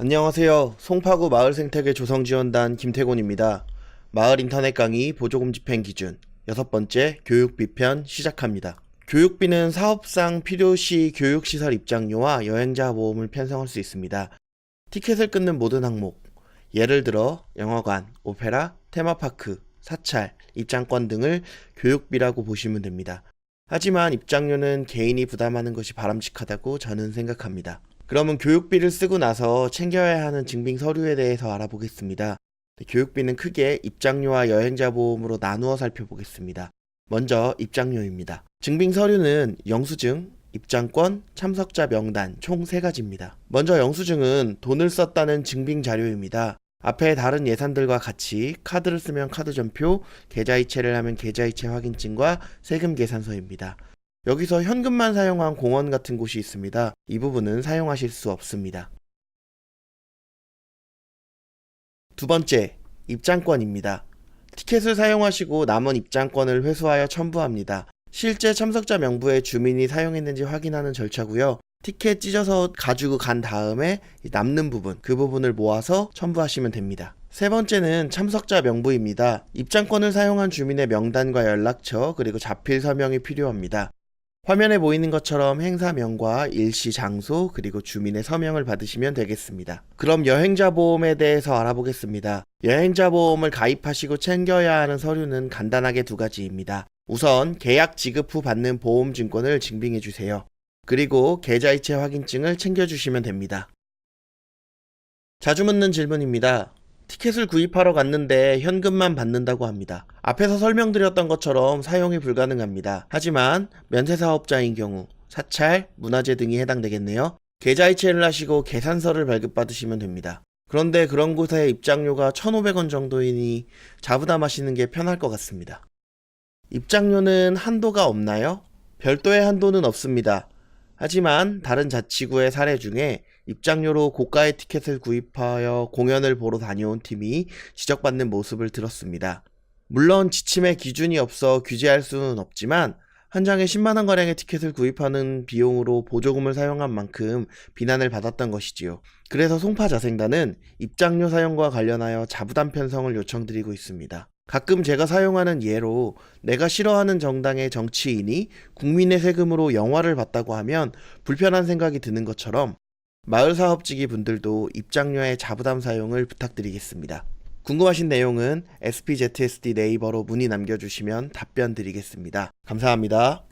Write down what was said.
안녕하세요. 송파구 마을생태계 조성지원단 김태곤입니다. 마을 인터넷 강의 보조금 집행 기준 여섯 번째 교육비 편 시작합니다. 교육비는 사업상 필요시 교육시설 입장료와 여행자 보험을 편성할 수 있습니다. 티켓을 끊는 모든 항목, 예를 들어 영화관, 오페라, 테마파크, 사찰, 입장권 등을 교육비라고 보시면 됩니다. 하지만 입장료는 개인이 부담하는 것이 바람직하다고 저는 생각합니다. 그러면 교육비를 쓰고 나서 챙겨야 하는 증빙 서류에 대해서 알아보겠습니다. 네, 교육비는 크게 입장료와 여행자 보험으로 나누어 살펴보겠습니다. 먼저 입장료입니다. 증빙 서류는 영수증, 입장권, 참석자 명단 총세 가지입니다. 먼저 영수증은 돈을 썼다는 증빙 자료입니다. 앞에 다른 예산들과 같이 카드를 쓰면 카드 전표, 계좌이체를 하면 계좌이체 확인증과 세금 계산서입니다. 여기서 현금만 사용한 공원 같은 곳이 있습니다. 이 부분은 사용하실 수 없습니다. 두 번째, 입장권입니다. 티켓을 사용하시고 남은 입장권을 회수하여 첨부합니다. 실제 참석자 명부에 주민이 사용했는지 확인하는 절차고요. 티켓 찢어서 가지고 간 다음에 이 남는 부분, 그 부분을 모아서 첨부하시면 됩니다. 세 번째는 참석자 명부입니다. 입장권을 사용한 주민의 명단과 연락처, 그리고 자필 서명이 필요합니다. 화면에 보이는 것처럼 행사명과 일시 장소 그리고 주민의 서명을 받으시면 되겠습니다. 그럼 여행자 보험에 대해서 알아보겠습니다. 여행자 보험을 가입하시고 챙겨야 하는 서류는 간단하게 두 가지입니다. 우선 계약 지급 후 받는 보험 증권을 증빙해 주세요. 그리고 계좌이체 확인증을 챙겨 주시면 됩니다. 자주 묻는 질문입니다. 티켓을 구입하러 갔는데 현금만 받는다고 합니다. 앞에서 설명드렸던 것처럼 사용이 불가능합니다. 하지만 면세사업자인 경우 사찰, 문화재 등이 해당되겠네요. 계좌이체를 하시고 계산서를 발급받으시면 됩니다. 그런데 그런 곳에 입장료가 1,500원 정도이니 자부담하시는 게 편할 것 같습니다. 입장료는 한도가 없나요? 별도의 한도는 없습니다. 하지만 다른 자치구의 사례 중에 입장료로 고가의 티켓을 구입하여 공연을 보러 다녀온 팀이 지적받는 모습을 들었습니다. 물론 지침에 기준이 없어 규제할 수는 없지만 한 장에 10만원 가량의 티켓을 구입하는 비용으로 보조금을 사용한 만큼 비난을 받았던 것이지요. 그래서 송파자생단은 입장료 사용과 관련하여 자부담 편성을 요청드리고 있습니다. 가끔 제가 사용하는 예로 내가 싫어하는 정당의 정치인이 국민의 세금으로 영화를 봤다고 하면 불편한 생각이 드는 것처럼 마을 사업지기 분들도 입장료의 자부담 사용을 부탁드리겠습니다. 궁금하신 내용은 SPZSD 네이버로 문의 남겨주시면 답변 드리겠습니다. 감사합니다.